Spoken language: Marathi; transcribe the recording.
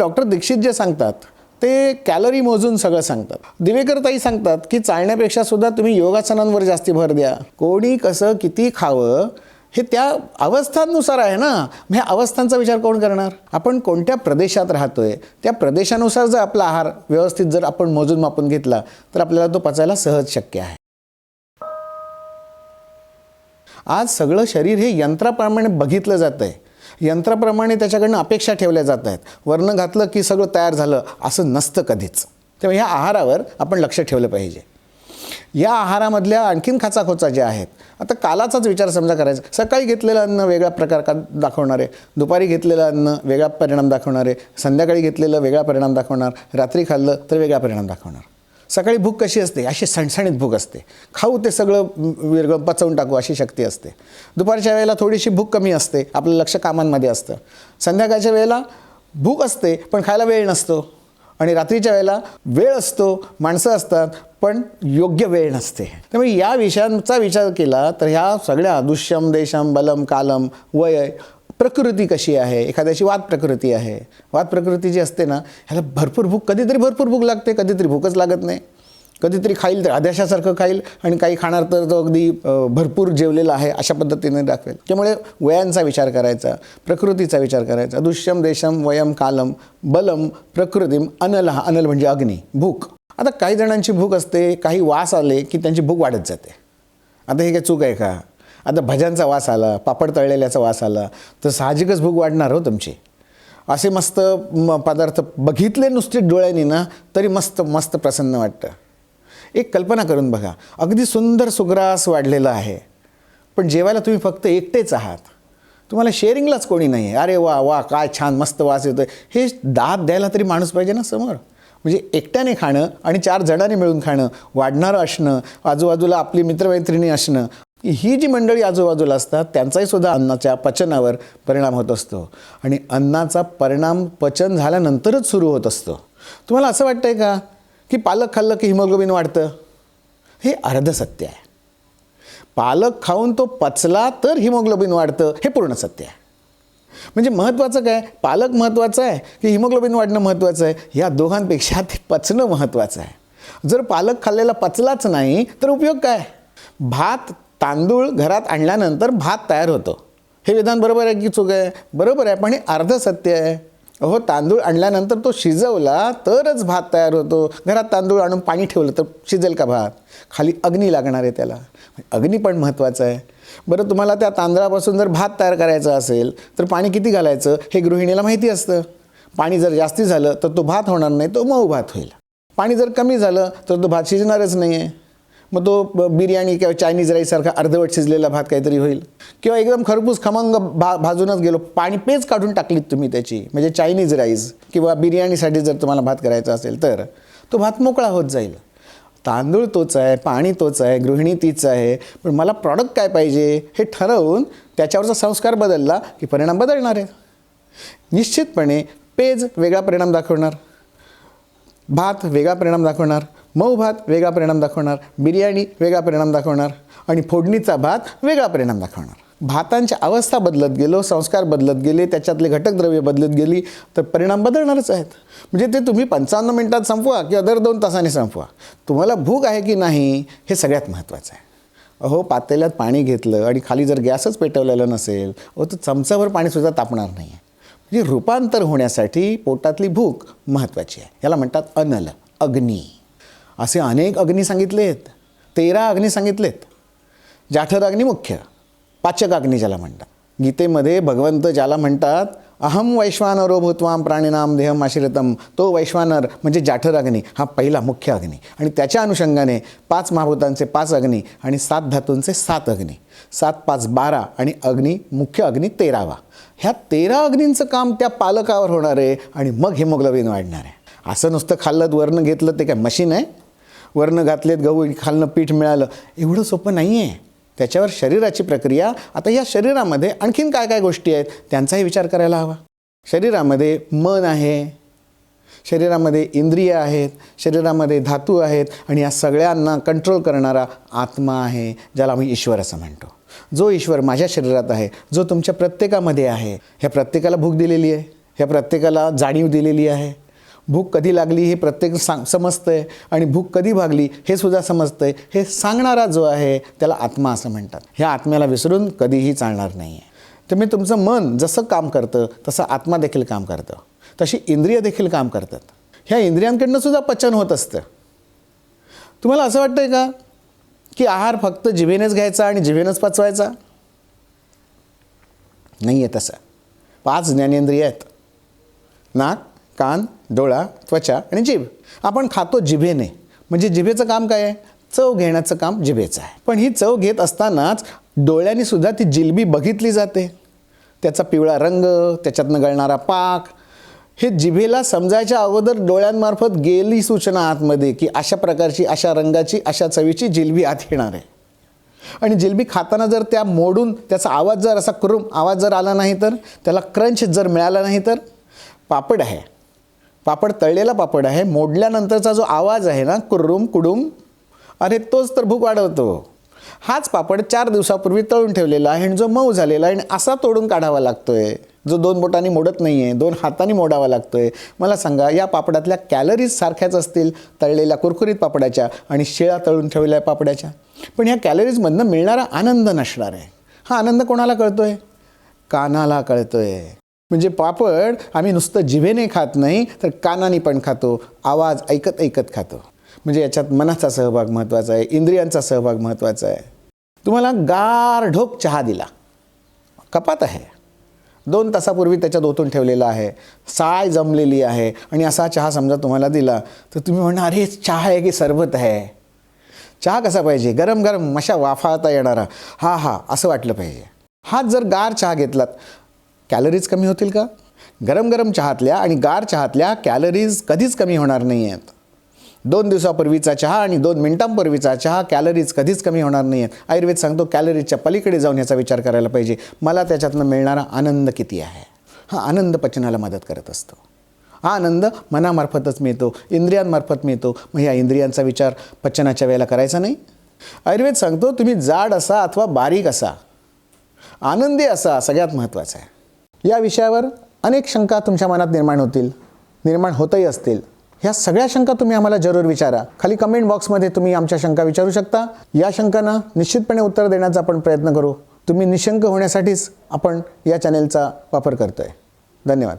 डॉक्टर दीक्षित जे सांगतात ते कॅलरी मोजून सगळं सांगतात. दिवेकर ताई सांगतात की चालण्यापेक्षा सुद्धा तुम्ही योगासनांवर जास्ती भर द्या. कोणी कसं किती खावं हे त्या अवस्थांनुसार आहे ना? मग ह्या अवस्थांचा विचार कोण करणार? आपण कोणत्या प्रदेशात राहतोय? त्या प्रदेशानुसार जर आपला आहार व्यवस्थित जर आपण मोजून मापून घेतला तर आपल्याला तो पचायला सहज शक्य आहे. आज सगळं शरीर हे यंत्राप्रमाणे बघितलं जातं आहे यंत्राप्रमाणे त्याच्याकडनं अपेक्षा ठेवल्या जात आहेत. वर्ण घातलं की सगळं तयार झालं असं नसतं कधीच. त्यामुळे ह्या आहारावर आपण लक्ष ठेवलं पाहिजे. या आहारामधल्या आणखीन खाचाखोचा ज्या आहेत आता कालाचाच विचार समजा करायचा. सकाळी घेतलेलं अन्न वेगळा प्रकार का दाखवणारे दुपारी घेतलेलं अन्न वेगळा परिणाम दाखवणारे संध्याकाळी घेतलेलं वेगळा परिणाम दाखवणार रात्री खाल्लं तर वेगळा परिणाम दाखवणार. सकाळी भूक कशी असते? अशी सणसणीत भूक असते. खाऊ ते सगळं विरग पचवून टाकू अशी शक्ती असते. दुपारच्या वेळेला थोडीशी भूक कमी असते आपलं लक्ष कामांमध्ये असतं. संध्याकाळच्या वेळेला भूक असते पण खायला वेळ नसतो. आणि रात्रीच्या वेळेला वेळ असतो माणसं असतात पण योग्य वेळ नसते. त्यामुळे या विषयांचा विचार केला तर ह्या सगळ्या दुष्यम देशम बलम कालम वय प्रकृती कशी आहे? एखाद्याची वाद प्रकृती आहे. वाद प्रकृती जी असते ना ह्याला भरपूर भूक कधीतरी भरपूर भूक लागते कधीतरी भूकच लागत नाही. कधीतरी खाईल तर आदेशासारखं खाईल आणि काही खाणार तर तो अगदी भरपूर जेवलेला आहे अशा पद्धतीने दाखवेल. त्यामुळे वयांचा विचार करायचा प्रकृतीचा विचार करायचा. दुष्यम देशम वयम कालम बलम प्रकृतीम अनल अनल म्हणजे अग्नी भूक. आता काही जणांची भूक असते काही वास आले की त्यांची भूक वाढत जाते. आता हे काय चूक आहे का? आता भज्यांचा वास आला पापड तळलेल्याचा वास आला तर साहजिकच भूक वाढणार हो तुमची. असे मस्त म पदार्थ बघितले नुसते डोळ्यांनी ना तरी मस्त मस्त प्रसन्न वाटतं. एक कल्पना करून बघा अगदी सुंदर सुग्रास वाढलेला आहे. पण जेवायला तुम्ही फक्त एकटेच आहात. तुम्हाला शेअरिंगलाच कोणी नाही आहे अरे वा वा काय छान मस्त वास येतो हे दाद द्यायला तरी माणूस पाहिजे ना समोर. म्हणजे एकट्याने खाणं आणि चार जणांनी मिळून खाणं वाढणारं असणं आजूबाजूला आपली मित्रमैत्रिणी असणं ही जी मंडळी आजूबाजूला असतात त्यांचाही सुद्धा अन्नाच्या पचनावर परिणाम होत असतो. आणि अन्नाचा परिणाम पचन झाल्यानंतरच सुरू होत असतो. तुम्हाला असं वाटतंय का? की पालक खाल्लं की हिमोग्लोबिन वाढतं? हे अर्ध सत्य आहे. पालक खाऊन तो पचला तर हिमोग्लोबिन वाढतं हे पूर्ण सत्य आहे. म्हणजे महत्त्वाचं काय? पालक महत्त्वाचं आहे की हिमोग्लोबिन वाढणं महत्त्वाचं आहे? या दोघांपेक्षा ते पचणं महत्त्वाचं आहे. जर पालक खाल्लेला पचलाच नाही तर उपयोग काय? भात तांदूळ घरात आणल्यानंतर भात तयार होतो. हे विधान बरोबर आहे की चूक आहे? बरोबर आहे पण हे अर्ध सत्य आहे. अहो तांदूळ आणल्यानंतर तो शिजवला तरच भात तयार होतो. घरात तांदूळ आणून पाणी ठेवलं तर शिजेल का भात? खाली अग्नी लागणार आहे त्याला. अग्नी पण महत्त्वाचं आहे. बरं तुम्हाला त्या तांदळापासून जर भात तयार करायचा असेल तर पाणी किती घालायचं हे गृहिणीला माहिती असतं. पाणी जर जास्ती झालं तर तो भात होणार नाही तो मऊ भात होईल. पाणी जर कमी झालं तर तो भात शिजणारच नाही आहे मग तो ब- बिर्याणी किंवा चायनीज राईससारखा अर्धवट शिजलेला भात काहीतरी होईल. किंवा एकदम खरपूस खमंग भा भाजूनच गेलो पाणी पेज काढून टाकलीत तुम्ही त्याची म्हणजे चायनीज राईस किंवा बिर्याणीसाठी जर तुम्हाला भात करायचा असेल तर तो भात मोकळा होत जाईल. तांदूळ तोच आहे पाणी तोच आहे गृहिणी तीच आहे पण मला प्रॉडक्ट काय पाहिजे हे ठरवून त्याच्यावरचा संस्कार बदलला की परिणाम बदलणार आहे निश्चितपणे पेज वेगळा परिणाम दाखवणार. भात वेगळा परिणाम दाखवणार. मऊ भात वेगळा परिणाम दाखवणार बिर्याणी वेगळा परिणाम दाखवणार आणि फोडणीचा भात वेगळा परिणाम दाखवणार. भातांच्या अवस्था बदलत गेलो संस्कार बदलत गेले त्याच्यातले घटकद्रव्य बदलत गेली तर परिणाम बदलणारच आहेत. म्हणजे ते तुम्ही पंचावन्न मिनिटात संपवा किंवा दर दोन तासाने संपवा. तुम्हाला भूक आहे की नाही हे सगळ्यात महत्त्वाचं आहे. अहो पातेल्यात पाणी घेतलं आणि खाली जर गॅसच पेटवलेला नसेल अहो तर चमचाभर पाणीसुद्धा तापणार नाही आहे म्हणजे रूपांतर होण्यासाठी पोटातली भूक महत्त्वाची आहे. याला म्हणतात अनल अग्नी. असे अनेक अग्नी सांगितले आहेत तेरा अग्नी सांगितलेत. जाठर अग्नी मुख्य. पाचक अग्नी ज्याला म्हणतात. गीतेमध्ये भगवंत ज्याला म्हणतात अहम वैश्वानरो भूतवाम प्राणीनाम देहम आश्रितम. तो वैश्वानर म्हणजे जाठर अग्नी हा पहिला मुख्य अग्नी. आणि त्याच्या अनुषंगाने पाच महाभूतांचे पाच अग्नी आणि सात धातूंचे सात अग्नी. सात पाच बारा आणि अग्नी मुख्य अग्नी तेरावा. ह्या तेरा अग्नींचं काम त्या पालकावर होणार आहे आणि मग हिमोग्लोबिन वाढणार आहे. असं नुसतं खाल्लं वर्ण घेतलं ते काय मशीन आहे? वर्ण घातलेत गहू खालनं पीठ मिळालं. एवढं सोपं नाही आहे त्याच्यावर शरीराची प्रक्रिया आता या शरीरामध्ये आणखीन काय काय गोष्टी आहेत त्यांचाही विचार करायला हवा. शरीरामध्ये मन आहे शरीरामध्ये इंद्रिय आहेत शरीरामध्ये धातू आहेत आणि या सगळ्यांना कंट्रोल करणारा आत्मा आहे ज्याला आम्ही ईश्वर असं म्हणतो. जो ईश्वर माझ्या शरीरात आहे जो तुमच्या प्रत्येकामध्ये आहे ह्या प्रत्येकाला भूक दिलेली आहे ह्या प्रत्येकाला जाणीव दिलेली आहे भूक कधी लागली हे प्रत्येक सांग समजतंय आणि भूक कधी भागली हे सुद्धा समजतंय. हे सांगणारा जो आहे त्याला आत्मा असं म्हणतात. ह्या आत्म्याला विसरून कधीही चालणार नाही आहे तर मी तुमचं मन जसं काम करतं तसं आत्मा देखील काम करतं. तशी इंद्रिय देखील काम करतात. ह्या इंद्रियांकडनं सुद्धा पचन होत असतं. तुम्हाला असं वाटतंय का? की आहार फक्त जिभेनेच घ्यायचा आणि जिभेनंच पचवायचा? नाही आहे तसं. पाच ज्ञानेंद्रिय आहेत. नाक कान डोळा त्वचा आणि जीभ. आपण खातो जिभेने. म्हणजे जिभेचं काम काय आहे? चव घेण्याचं काम जिभेचं आहे. पण ही चव घेत असतानाच डोळ्यांनी सुद्धा ती जिलबी बघितली जाते. त्याचा पिवळा रंग त्याच्यातनं गळणारा पाक. हे जिभेला समजायच्या अगोदर डोळ्यांमार्फत गेली सूचना आतमध्ये की अशा प्रकारची अशा रंगाची अशा चवीची जिलबी आत येणार आहे. आणि जिलबी खाताना जर त्या मोडून त्याचा आवाज जर असा क्रुम आवाज जर आला नाही तर त्याला क्रंच जर मिळाला नाही तर पापड आहे. पापड तळलेला पापड आहे. मोडल्यानंतरचा जो आवाज आहे ना कुर्रुम कुडुम अरे तोच तर भूक वाढवतो. हाच पापड चार दिवसापूर्वी तळून ठेवलेला आहे आणि जो मऊ झालेला आहे आणि असा तोडून काढावा लागतोय. जो दोन बोटांनी मोडत नाही आहे दोन हातांनी मोडावा लागतो आहे मला सांगा या पापडातल्या कॅलरीज सारख्याच असतील तळलेल्या कुरकुरीत पापडाच्या आणि शिळा तळून ठेवलेल्या पापडाच्या पण ह्या कॅलरीजमधनं मिळणारा आनंद नसणार आहे. हा आनंद कोणाला कळतो आहे कानाला कळतो आहे म्हणजे पापड आम्ही नुसतं जिभेने खात नाही तर कानाने पण खातो आवाज ऐकत ऐकत खातो. म्हणजे याच्यात मनाचा सहभाग महत्त्वाचा आहे इंद्रियांचा सहभाग महत्त्वाचा आहे. तुम्हाला गार ढोक चहा दिला. कपात आहे. दोन तासापूर्वी त्याच्यात ओतून ठेवलेला आहे. साय जमलेली आहे. आणि असा चहा समजा तुम्हाला दिला तर तुम्ही म्हणणार अरे चहा आहे की सरबत आहे? चहा कसा पाहिजे? गरम गरम मशा वाफाळता येणारा. हा हा असं वाटलं पाहिजे. हाच जर गार चहा घेतलात कॅलरीज कमी होतील का? गरम गरम चहातल्या आणि गार चहातल्या कॅलरीज कधीच कमी होणार नाही आहेत दोन दिवसापूर्वीचा चहा आणि दोन मिनिटांपूर्वीचा चहा कॅलरीज कधीच कमी होणार नाही आहेत आयुर्वेद सांगतो कॅलरीजच्या पलीकडे जाऊन याचा विचार करायला पाहिजे. मला त्याच्यातनं मिळणारा आनंद किती आहे? हा आनंद पचनाला मदत करत असतो. हा आनंद मनामार्फतच मिळतो इंद्रियांमार्फत मिळतो. मग या इंद्रियांचा विचार पचनाच्या वेळेला करायचा नाही? आयुर्वेद सांगतो तुम्ही जाड असा अथवा बारीक असा. आनंदी असा सगळ्यात महत्त्वाचा आहे. या विषयावर अनेक शंका तुमच्या मनात निर्माण होतील निर्माण होतही असतील. ह्या सगळ्या शंका तुम्ही आम्हाला जरूर विचारा. खाली कमेंट बॉक्समध्ये तुम्ही आमच्या शंका विचारू शकता. या शंकांना निश्चितपणे उत्तर देण्याचा आपण प्रयत्न करू. तुम्ही निशंक होण्यासाठीच आपण या चॅनेलचा वापर करतोय. धन्यवाद.